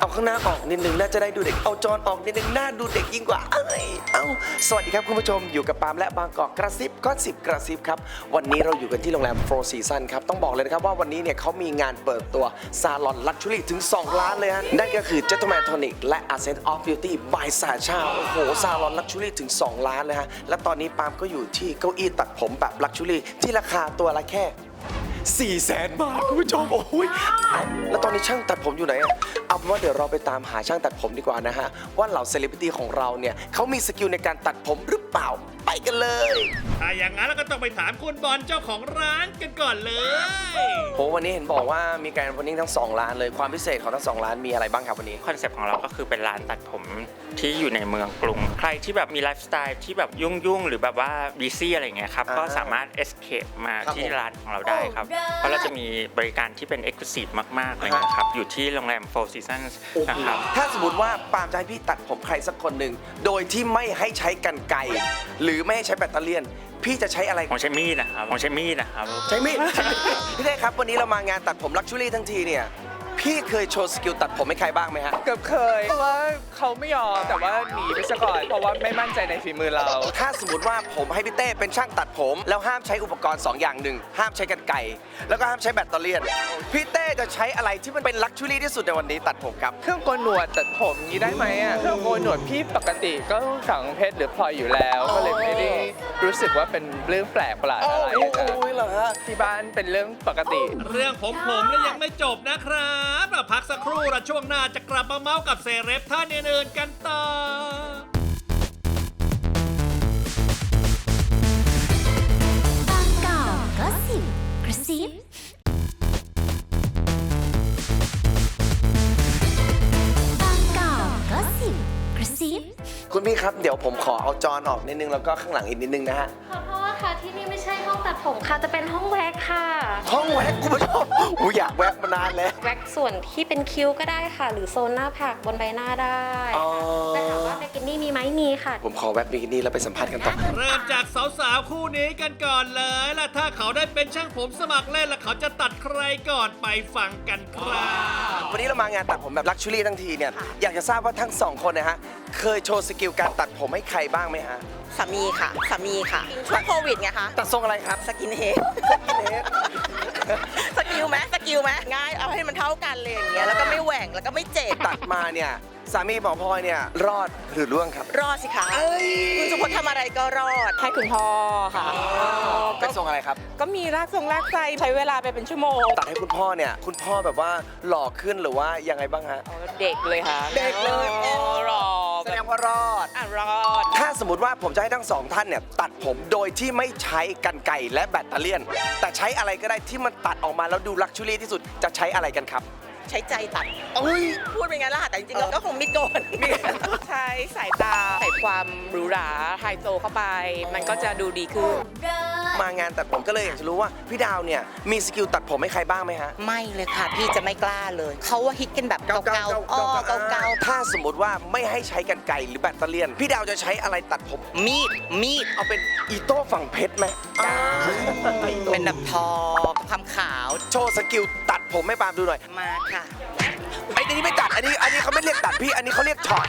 เอาข้างหน้าออกนิดนึงน่าจะได้ดูเด็ก เอาจอนออกนิดนึงหน้าดูเด็กยิ่งกว่า เอ้ย เอาสวัสดีครับคุณผู้ชม อยู่กับปาล์มและบางกอกกระซิบก็สิบกระซิบครับ วันนี้เราอยู่กันที่โรงแรม Four Seasons ครับ ต้องบอกเลยนะครับว่าวันนี้เนี่ยเขามีงานเปิดตัวซาลอนลักชัวรี่ถึง 2 ล้านเลยฮะ นั่นก็คือ Gentleman Tonic และ Ascent of Beauty by Sasha โอ้โห ซาลอนลักชัวรี่ถึง 2 ล้านเลยฮะ และตอนนี้ปาล์มก็อยู่ที่เก้าอี้ตัดผมแบบลักชัวรี่ที่ราคาตัวละแค่ 4 0 0แสนบาทคุณผู้ชมโอ้ยแล้วตอนนี้ช่างตัดผมอยู่ไหนอะเอาเป็นว่าเดี๋ยวเราไปตามหาช่างตัดผมดีกว่านะฮะ ว่าเหล่าเซเลบริตี้ของเราเนี่ยเขามีสกิลในการตัดผมหรือเปล่าไปกันเลย ถ้าอย่างนั้นเราก็ต้องไปถามคุณบอลเจ้าของร้านกันก่อนเลย โหวันนี้เห็นบอกว่ามีการวันนี้ทั้ง2ร้านเลยความพิเศษของทั้ง2ร้านมีอะไรบ้างครับวันนี้ คอนเซปต์ของเราก็คือเป็นร้านตัดผมที่อยู่ในเมืองกรุง ใครที่แบบมีไลฟ์สไตล์ที่แบบยุ่งๆ หรือแบบว่าบีซี่อะไรเงี้ยครับ อ่าก็สามารถ escape มาครับที่ผม ร้านของเราได้ครับเพราะเราจะมีบริการที่เป็น exclusive มากๆเลยนะครับ อยู่ที่โรงแรม Four Seasons นะครับ ถ้าสมมติว่าปาล์มจะให้พี่ตัดผมใครสักคนหนึ่ง โดยที่ไม่ให้ใช้กันไกรหรือไม่ให้ใช้แบตเตอรี่ยน พี่จะใช้อะไรผมใช้มีดนะครับผมใช้มีดนะครับ ใช้มีด พี่เต้ครับวันนี้เรามางานตัดผมลักชูรี่ทั้งทีเนี่ย พี่เคยโชว์สกิลตัดผมให้ใครบ้างไหมฮะ เกือบเคย เพราะว่าเขาไม่ยอม แต่ว่าหนีไปซะก่อน เพราะว่าไม่มั่นใจในฝีมือเรา ถ้าสมมติว่าผมให้พี่เต้เป็นช่างตัดผม แล้วห้ามใช้อุปกรณ์ 2 อย่างหนึ่งห้ามใช้กันไกรแล้วก็ห้ามใช้แบตเตอรี่ยนพี่เต้จะใช้อะไรที่มันเป็นลักชูรี่ที่สุดในวันนี้ตัดผมครับ เครื่องโกนหนวดตัดผมนี้ได้ไหมอะ เครื่องโกนหนวดพี่ปกติก็ฝังเพชรหรือพลอยอยู่แล้ว ก็เลยไม่ได้รู้สึกว่าเป็นเรื่องแปลกประหลาดอะไรอะ ที่บ้านเป็นเรื่องปกติ เรื่องผมผมแล้วยังไม่จบนะครับเราพักสักครู่ละช่วงหน้าจะกลับมาเมาส์กับเซเลบท่านอื่นๆกันต่อ บางกอกก็สิบกระซิบางกอกก็สิบกระซิบคุณพี่ครับ เดี๋ยวผมขอเอาจอนออกนิดนึงแล้วก็ข้างหลังอีกนิดนึงนะฮะ ขอโทษค่ะที่นี่ไม่ใช่ห้องตัดผมค่ะ จะเป็นห้องแว็ก ค่ะ ห้องแว็กคุณผู้ชมอูอยากแว็กมานานแล้ว แว็กส่วนที่เป็นคิ้วก็ได้ค่ะ หรือโซนหน้าผากบนใบหน้าได้อ๋อแต่ถามว่าเบกินี่มีไหมมีค่ะ ผมขอแว็กบิกินี่แล้วไปสัมภาษณ์กันต่อ เริ่มจากสาวๆ คู่นี้กันก่อนเลยล่ะถ้าเขาได้เป็นช่างผมสมัครเล่นแล้วเขาจะตัดใครก่อนไปฟังกันครับ วันนี้เรามางานตัดผมแบบลักชูรี่ทั้งทีเนี่ย อยากจะทราบว่าทั้งสองคนเนะฮะ เคยโชว์สกิลการตัดผมให้ใครบ้างไหมฮะ สามีค่ะสามีค่ะช่วงโควิดไงคะตัดทรงอะไรครับ สกินเฮด กันเลยอย่างเงี้ยแล้วก็ไม่แหว่งแล้วก็ไม่เจ็บตัดมาเนี่ยสามีหมอพลอยเนี่ยรอดหรือร่วงครับ รอดสิคะคุณสุพจน์ทำอะไรก็รอดให้คุณพ่อค่ะเป็นทรงอะไรครับ ก็มีลากทรงลากไส้ใช้เวลาไปเป็นชั่วโมงตัดให้คุณพ่อเนี่ยคุณพ่อแบบว่าหล่อขึ้นหรือว่ายังไงบ้างฮะ เด็กเลยค่ะเด็กเลย โอ้รอแสดง ว่ารอด อะรอด ถ้าสมมติว่าผมจะให้ทั้งสองท่านเนี่ยตัดผมโดยที่ไม่ใช้กันไก่และแบตเตอรี่ยน แต่ใช้อะไรก็ได้ที่มันตัดออกมาแล้วดูลักชูรี่ที่สุดจะใช้อะไรกันครับ ใช้ใจตัดพูดเป็นไงล่ะแต่จริงๆเราก็คงมิดโกนใช้สายตาใส่ ความหรูหราไฮโซเข้าไป มันก็จะดูดีขึ้น มางานตัดผมก็เลยอยากจะรู้ว่าพี่ดาวเนี่ยมีสกิลตัดผมให้ใครบ้างไหมฮะ ไม่เลยค่ะ พี่จะไม่กล้าเลย เขาว่าฮิตกันแบบเก่าๆอ้อเก่าถ้าสมมติว่าไม่ให้ใช้กันไก่หรือแบตเตอรี่ยน พี่ดาวจะใช้อะไรตัดผมๆมีด มีด เอาเป็นอีโต้ฝั่งเพชรไหมเป็นแบบทองความขาว โชว์สกิลตัดผมให้ปาล์มดูหน่อย มาค่ะ ไอ้นี่ไม่ตัด อันนี้ อันนี้เขาไม่เรียกตัดพี่ อันนี้เขาเรียกช็อต